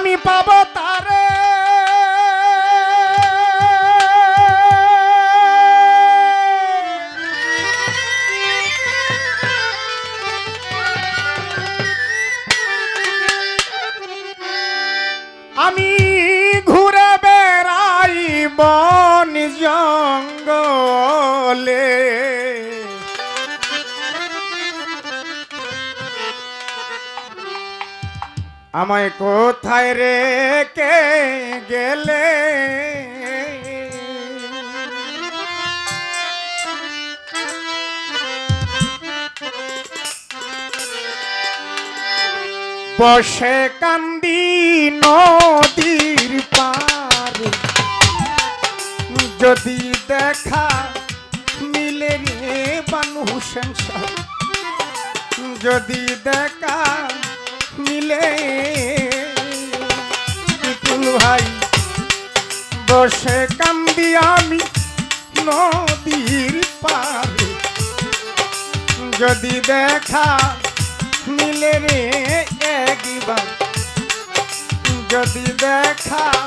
আমি পাব তারে। আমি ঘুরে বেড়াই বন জঙ্গলে। আমায় কোথায় রেখে গেলে? বসে কান্দি নদীর পারে। যদি দেখা মিলে রে বানু হুসেন যদি দেখা মিলে। বিপুল ভাই, বসে কান্দি আমি নদীর পারে যদি দেখা মিলে রে একবার। যদি দেখা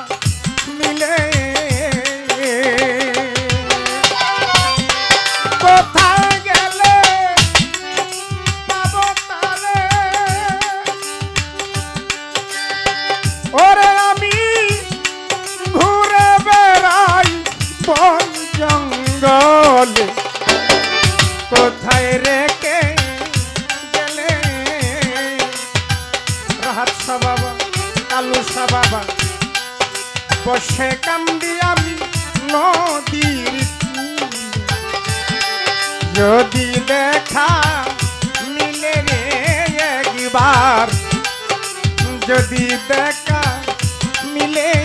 যদি দেখা মিলে রে একবার যদি দেখা মিলে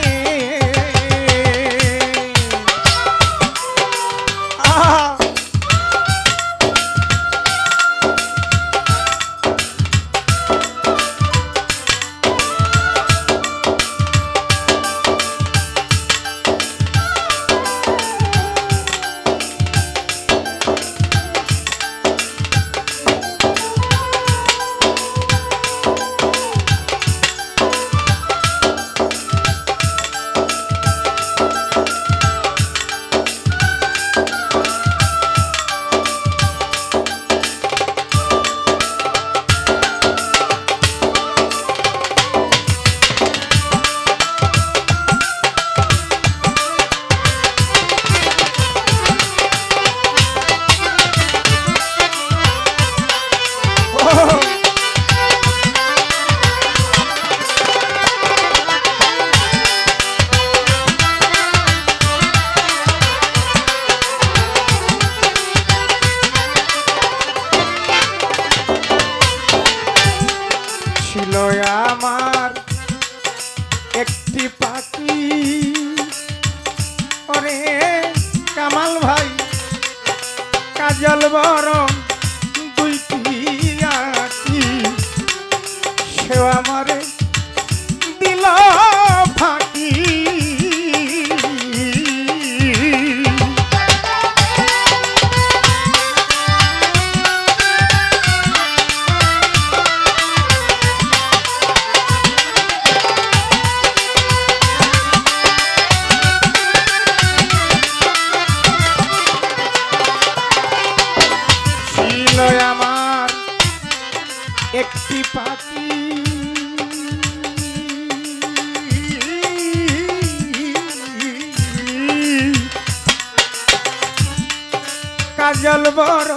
কাজল বরং বড়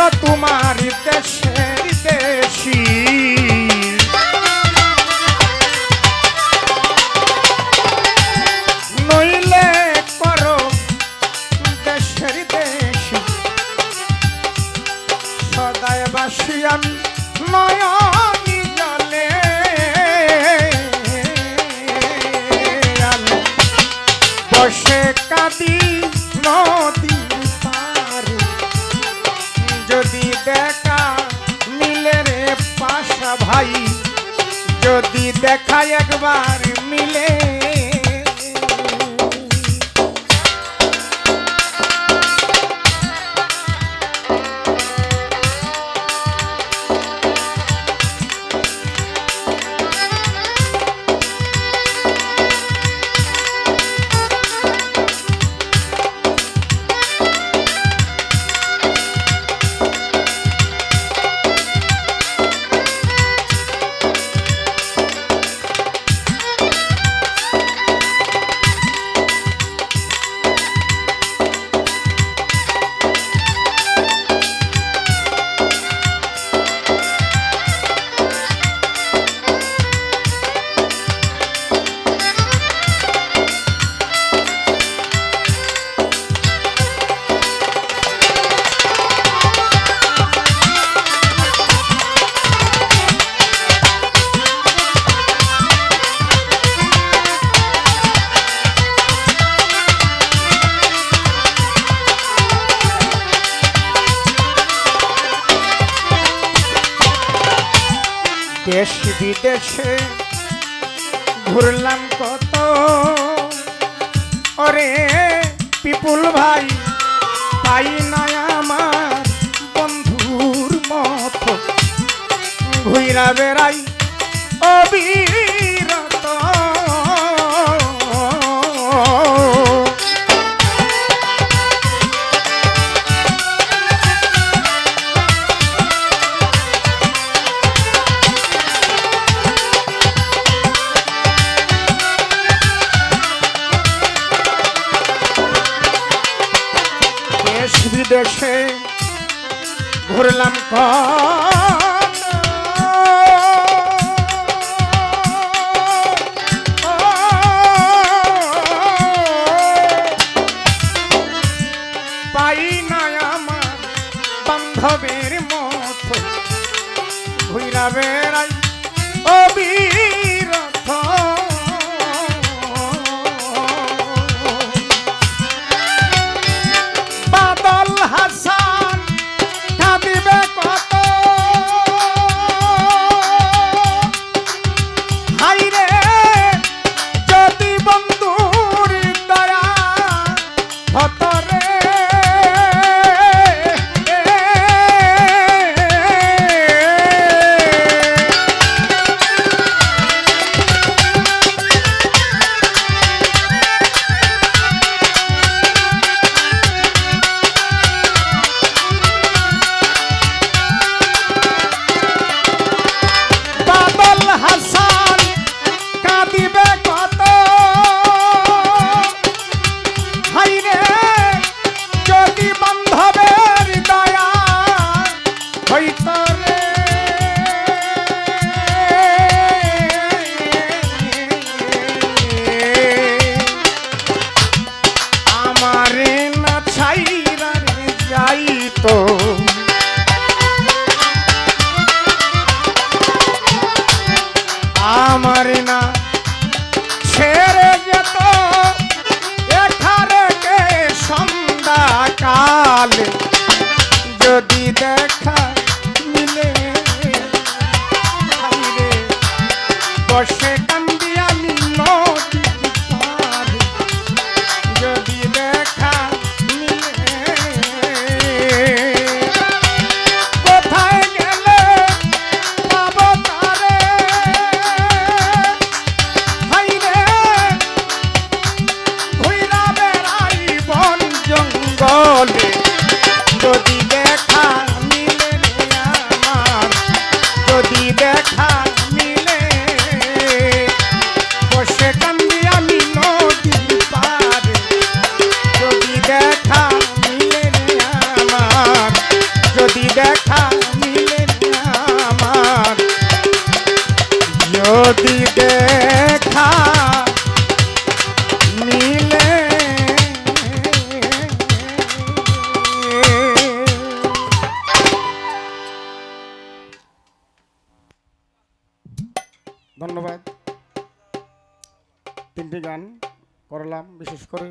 তোমার দেশ। একবার। দেশ বিদেশে ঘুরলাম কত? অরে পিপুল ভাই পাই নাই আমার বন্ধুর মতো। ঘুরা বেড়াই অবি দেখে ঘুরলাম পাই না আমার বান্ধবের মতো। ঘুরাবে রাই করে না। ছেড়ে যেত এখানে সন্ধ্যাকাল। যদি দেখা বিশেষ করে